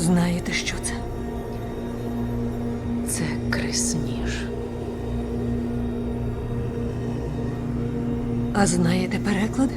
Знаєте, що це? Це крисніж. А знаєте переклад?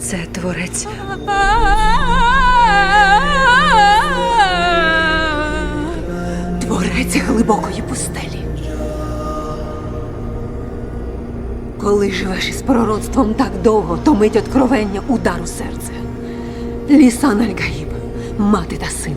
Це творець. Творець глибокої пустелі. Коли живеш із пророцтвом так довго, то мить откровення удар у серце. Лісан Аль-Гаїб, мати та син.